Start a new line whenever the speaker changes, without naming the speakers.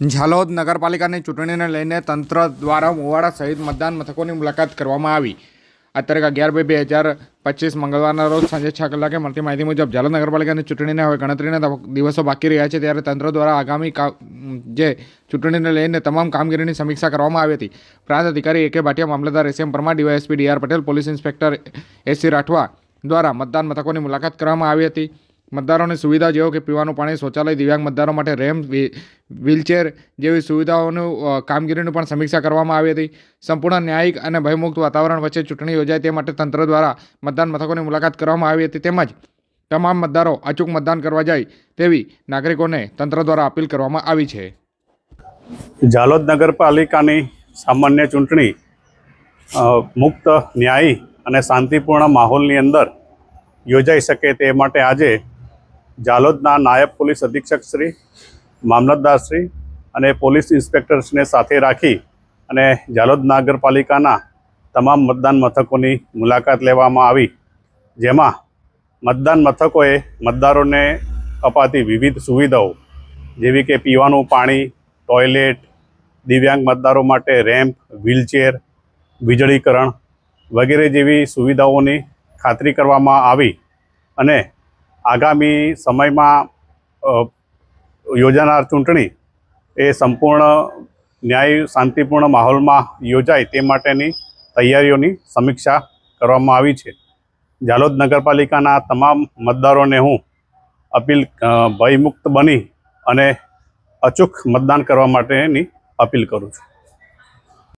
ઝાલોદ નગરપાલિકાની ચૂંટણીને લઈને તંત્ર દ્વારા મોવાડા સહિત મતદાન મથકોની મુલાકાત કરવામાં આવી. તારીખ અગિયાર બે બે હજાર પચીસ મંગળવારના રોજ સાંજે છ કલાકે મળતી માહિતી મુજબ ઝાલોદ નગરપાલિકાની ચૂંટણીને હવે ગણતરીના દિવસો બાકી રહ્યા છે ત્યારે તંત્ર દ્વારા આગામી જે ચૂંટણીને લઈને તમામ કામગીરીની સમીક્ષા કરવામાં આવી હતી. પ્રાંત અધિકારી A K Bhatia Mamlatdar S M Parmar, DYSP D R Patel, police inspector SC Rathwa દ્વારા મતદાન મથકોની મુલાકાત કરવામાં આવી હતી. મતદારોની સુવિધા જેવો કે પીવાનું પાણી, શૌચાલય, દિવ્યાંગ મતદારો માટે રેમ્પ વ્હીલચેર જેવી સુવિધાઓનું કામગીરીનું પણ સમીક્ષા કરવામાં આવી હતી. સંપૂર્ણ ન્યાયિક અને ભયમુક્ત વાતાવરણ વચ્ચે ચૂંટણી યોજાય તે માટે તંત્ર દ્વારા મતદાન મથકોની મુલાકાત કરવામાં આવી હતી. તેમજ તમામ મતદારો અચૂક મતદાન કરવા જાય તેવી નાગરિકોને તંત્ર દ્વારા અપીલ કરવામાં આવી છે.
ઝાલોદ નગરપાલિકાની સામાન્ય ચૂંટણી મુક્ત, ન્યાયી અને શાંતિપૂર્ણ માહોલની અંદર યોજાઈ શકે તે માટે આજે ઝાલોદના નાયબ પોલીસ અધિક્ષક શ્રી મામલતદાર શ્રી અને પોલીસ ઇન્સ્પેક્ટર્સને સાથે રાખી અને ઝાલોદ નગરપાલિકાના તમામ મતદાન મથકોની મુલાકાત લેવામાં આવી, જેમાં મતદાન મથકોએ મતદારોને અપાતી વિવિધ સુવિધાઓ, જેવી કે પીવાનું પાણી, ટોયલેટ, દિવ્યાંગ મતદારો માટે રેમ્પ, વ્હીલચેર, વીજળીકરણ વગેરે જેવી સુવિધાઓની ખાતરી કરવામાં આવી અને આગામી સમયમાં યોજાનાર ચૂંટણી એ સંપૂર્ણ ન્યાય, શાંતિપૂર્ણ માહોલમાં યોજાય તે માટેની તૈયારીઓની સમીક્ષા કરવામાં આવી છે. ઝાલોદ નગરપાલિકાના તમામ મતદારોને હું અપીલ ભયમુક્ત બની અને અચૂક મતદાન કરવા માટેની અપીલ કરું છું.